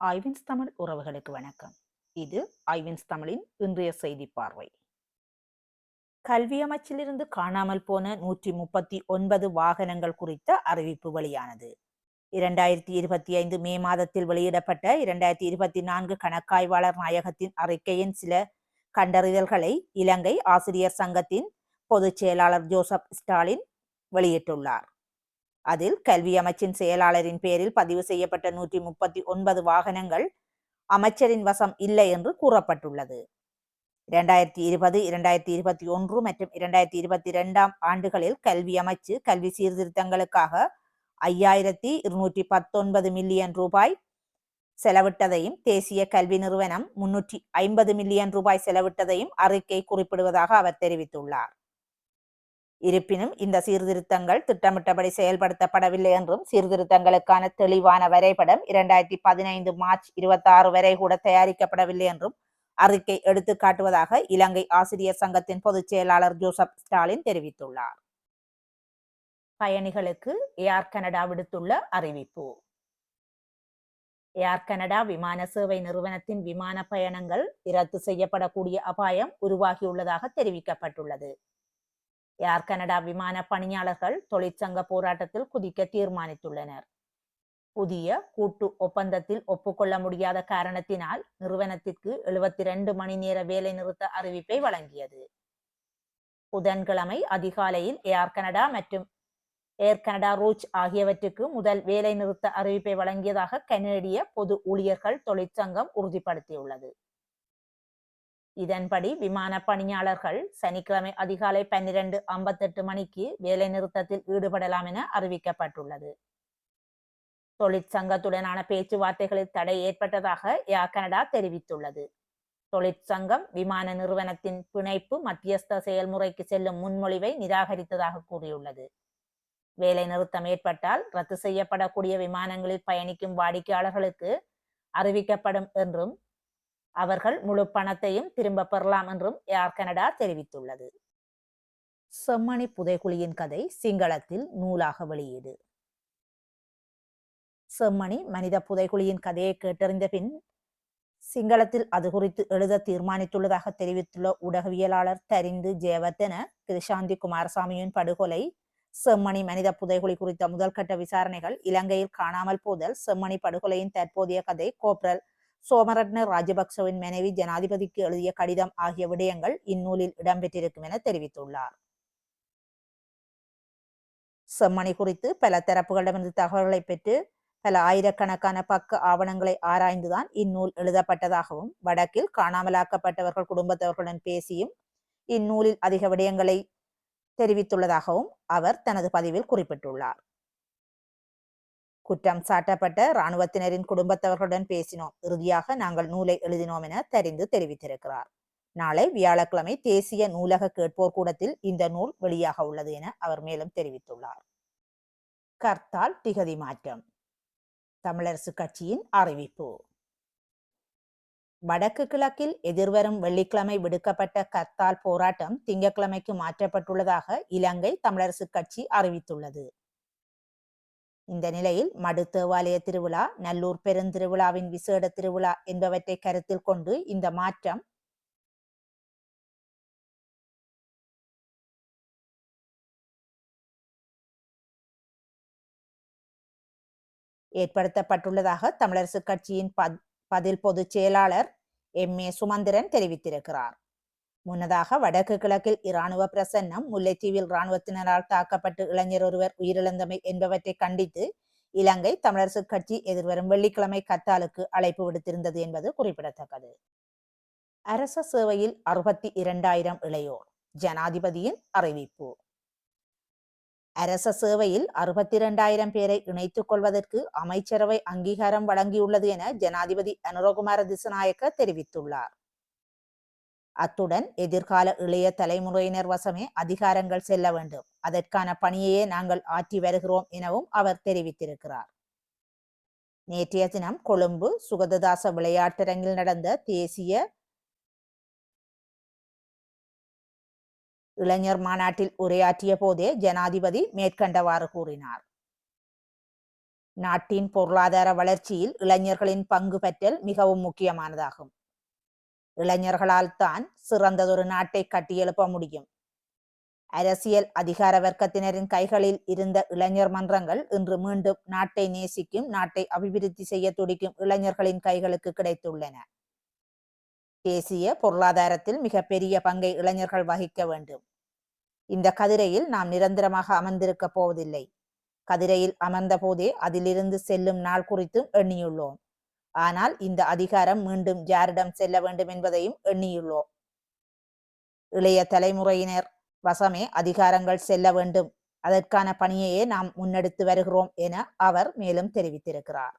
ஐவின்ஸ் தமிழ் உறவுகளுக்கு வணக்கம். இது ஐவின்ஸ் தமிழின் இன்றைய செய்தி பார்வை. கல்வி அமைச்சிலிருந்து காணாமல் போன நூற்றி முப்பத்தி ஒன்பது வாகனங்கள் குறித்த அறிவிப்பு வெளியானது. இரண்டாயிரத்தி இருபத்தி ஐந்து மே மாதத்தில் வெளியிடப்பட்ட இரண்டாயிரத்தி இருபத்தி நான்கு கணக்காய்வாளர் நாயகத்தின் அறிக்கையின் சில கண்டறிதல்களை இலங்கை ஆசிரியர் சங்கத்தின் பொதுச் செயலாளர் ஜோசப் ஸ்டாலின் வெளியிட்டுள்ளார். அதில் கல்வி அமைச்சின் செயலாளரின் பேரில் பதிவு செய்யப்பட்ட நூற்றி முப்பத்தி ஒன்பது வாகனங்கள் அமைச்சரின் வசம் இல்லை என்று கூறப்பட்டுள்ளது. இரண்டாயிரத்தி இருபது இரண்டாயிரத்தி இருபத்தி ஒன்று மற்றும் இரண்டாயிரத்தி இருபத்தி இரண்டாம் ஆண்டுகளில் கல்வி அமைச்சு கல்வி சீர்திருத்தங்களுக்காக ஐயாயிரத்தி இருநூற்றி பத்தொன்பது மில்லியன் ரூபாய் செலவிட்டதையும் தேசிய கல்வி நிறுவனம் முன்னூற்றி ஐம்பது மில்லியன் ரூபாய் செலவிட்டதையும் அறிக்கை குறிப்பிடுவதாக அவர் தெரிவித்துள்ளார். இருப்பினும் இந்த சீர்திருத்தங்கள் திட்டமிட்டபடி செயல்படுத்தப்படவில்லை என்றும் சீர்திருத்தங்களுக்கான தெளிவான வரைபடம் இரண்டாயிரத்தி பதினைந்து மார்ச் இருபத்தி ஆறு வரை கூட தயாரிக்கப்படவில்லை என்றும் அறிக்கை எடுத்து காட்டுவதாக இலங்கை ஆசிரியர் சங்கத்தின் பொதுச் செயலாளர் ஜோசப் ஸ்டாலின் தெரிவித்துள்ளார். பயணிகளுக்கு ஏர் கனடா விடுத்துள்ள அறிவிப்பு. ஏர் கனடா விமான சேவை நிறுவனத்தின் விமான பயணங்கள் ரத்து செய்யப்படக்கூடிய அபாயம் உருவாகியுள்ளதாக தெரிவிக்கப்பட்டுள்ளது. ஏர் கனடா விமான பணியாளர்கள் தொழிற்சங்க போராட்டத்தில் குதிக்க தீர்மானித்துள்ளனர். புதிய கூட்டு ஒப்பந்தத்தில் ஒப்புக்கொள்ள முடியாத காரணத்தினால் நிறுவனத்திற்கு எழுபத்தி ரெண்டு மணி நேர வேலை நிறுத்த அறிவிப்பை வழங்கியது. புதன்கிழமை அதிகாலையில் ஏர் கனடா மற்றும் ஏர் கனடா ரூச் ஆகியவற்றுக்கு முதல் வேலை நிறுத்த அறிவிப்பை வழங்கியதாக கனேடிய பொது ஊழியர்கள் தொழிற்சங்கம் உறுதிப்படுத்தியுள்ளது. இதன்படி விமான பணியாளர்கள் சனிக்கிழமை அதிகாலை பன்னிரண்டு ஐம்பத்தெட்டு மணிக்கு வேலை நிறுத்தத்தில் ஈடுபடலாம் என அறிவிக்கப்பட்டுள்ளது. தொழிற்சங்கத்துடனான பேச்சுவார்த்தைகளில் தடை ஏற்பட்டதாக ஏர் கனடா தெரிவித்துள்ளது. தொழிற்சங்கம் விமான நிறுவனத்தின் பிணைப்பு மத்தியஸ்த செயல்முறைக்கு செல்லும் முன்மொழிவை நிராகரித்ததாக கூறியுள்ளது. வேலை நிறுத்தம் ஏற்பட்டால் ரத்து செய்யப்படக்கூடிய விமானங்களில் பயணிக்கும் வாடிக்கையாளர்களுக்கு அறிவிக்கப்படும் என்றும் அவர்கள் முழு பணத்தையும் திரும்ப பெறலாம் என்றும் ஏர் கனடா தெரிவித்துள்ளது. செம்மணி புதைகுழியின் கதை சிங்களத்தில் நூலாக வெளியீடு. செம்மணி மனித புதைகுழியின் கதையை கேட்டறிந்த பின் சிங்களத்தில் அது குறித்து எழுத தீர்மானித்துள்ளதாக தெரிவித்துள்ள ஊடகவியலாளர் தரிந்து ஜெயவர்தன கிருஷாந்தி குமாரசாமியின் படுகொலை செம்மணி மனித புதைகுழி குறித்த முதல்கட்ட விசாரணைகள் இலங்கையில் காணாமல் போதல் செம்மணி படுகொலையின் தற்போதைய கதை கோப்ரல் சோமரட்ன ராஜபக்சவின் மனைவி ஜனாதிபதிக்கு எழுதிய கடிதம் ஆகிய விடயங்கள் இந்நூலில் இடம்பெற்றிருக்கும் என தெரிவித்துள்ளார். செம்மணி குறித்து பல தரப்புகளிடமிருந்து தகவல்களை பெற்று பல ஆயிரக்கணக்கான பக்க ஆவணங்களை ஆராய்ந்துதான் இந்நூல் எழுதப்பட்டதாகவும் வடக்கில் காணாமலாக்கப்பட்டவர்கள் குடும்பத்தவர்களுடன் பேசியும் இந்நூலில் அதிக விடயங்களை தெரிவித்துள்ளதாகவும் அவர் தனது பதிவில் குறிப்பிட்டுள்ளார். குற்றம் சாட்டப்பட்ட இராணுவத்தினரின் குடும்பத்தவர்களுடன் பேசினோம். இறுதியாக நாங்கள் நூலை எழுதினோம் என தெரிந்து தெரிவித்திருக்கிறார். நாளை வியாழக்கிழமை தேசிய நூலக கேட்போர் கூடத்தில் இந்த நூல் வெளியாக உள்ளது என அவர் மேலும் தெரிவித்துள்ளார். கர்த்தால் திகதி மாற்றம். தமிழரசு கட்சியின் அறிவிப்பு. வடக்கு கிழக்கில் எதிர்வரும் வெள்ளிக்கிழமை விடுக்கப்பட்ட கர்த்தால் போராட்டம் திங்கட்கிழமைக்கு மாற்றப்பட்டுள்ளதாக இலங்கை தமிழரசு கட்சி அறிவித்துள்ளது. இந்த நிலையில் மடு தேவாலய திருவிழா நல்லூர் பெருந்திருவிழாவின் விசேட திருவிழா என்பவற்றை கருத்தில் கொண்டு இந்த மாற்றம் ஏற்படுத்தப்பட்டுள்ளதாக தமிழரசு கட்சியின் பதில் பொதுச் செயலாளர் எம். ஏ. சுமந்திரன் தெரிவித்திருக்கிறார். முன்னதாக வடக்கு கிழக்கில் இராணுவ பிரசன்னம் முல்லைத்தீவில் இராணுவத்தினரால் தாக்கப்பட்டு இளைஞர் ஒருவர் உயிரிழந்தமை என்பவற்றை கண்டித்து இலங்கை தமிழரசு கட்சி எதிர்வரும் வெள்ளிக்கிழமை கத்தாலுக்கு அழைப்பு விடுத்திருந்தது என்பது குறிப்பிடத்தக்கது. அரச சேவையில் அறுபத்தி இரண்டாயிரம் இளையோர். ஜனாதிபதியின் அறிவிப்பு. அரச சேவையில் அறுபத்தி இரண்டாயிரம் பேரை இணைத்துக் கொள்வதற்கு அமைச்சரவை அங்கீகாரம் வழங்கியுள்ளது என ஜனாதிபதி அனுரகுமார திசநாயக்க தெரிவித்துள்ளார். அத்துடன் எதிர்கால இளைய தலைமுறையினர் வசமே அதிகாரங்கள் செல்ல வேண்டும். அதற்கான பணியையே நாங்கள் ஆற்றி வருகிறோம் எனவும் அவர் தெரிவித்திருக்கிறார். நேற்றைய தினம் கொழும்பு சுகததாச விளையாட்டரங்கில் நடந்த தேசிய இளைஞர் மாநாட்டில் உரையாற்றிய போதே ஜனாதிபதி மேற்கண்டவாறு கூறினார். நாட்டின் பொருளாதார வளர்ச்சியில் இளைஞர்களின் பங்கு பற்றல் மிகவும் முக்கியமானதாகும். இளைஞர்களால் தான் சிறந்ததொரு நாட்டை கட்டியெழுப்ப முடியும். அரசியல் அதிகார வர்க்கத்தினரின் கைகளில் இருந்த இளைஞர் மன்றங்கள் இன்று மீண்டும் நாட்டை நேசிக்கும் நாட்டை அபிவிருத்தி செய்ய துடிக்கும் இளைஞர்களின் கைகளுக்கு கிடைத்துள்ளன. தேசிய பொருளாதாரத்தில் மிகப்பெரிய பங்கை இளைஞர்கள் வகிக்க வேண்டும். இந்த கதிரையில் நாம் நிரந்தரமாக அமர்ந்திருக்க போவதில்லை. கதிரையில் அமர்ந்த போதே அதிலிருந்து செல்லும் நாள் குறித்தும் எண்ணியுள்ளோம். ஆனால் இந்த அதிகாரம் மீண்டும் யாரிடம் செல்ல வேண்டும் என்பதையும் எண்ணியுள்ளோம். இளைய தலைமுறையினர் வசமே அதிகாரங்கள் செல்ல வேண்டும். அதற்கான பணியையே நாம் முன்னெடுத்து வருகிறோம் என அவர் மேலும் தெரிவித்திருக்கிறார்.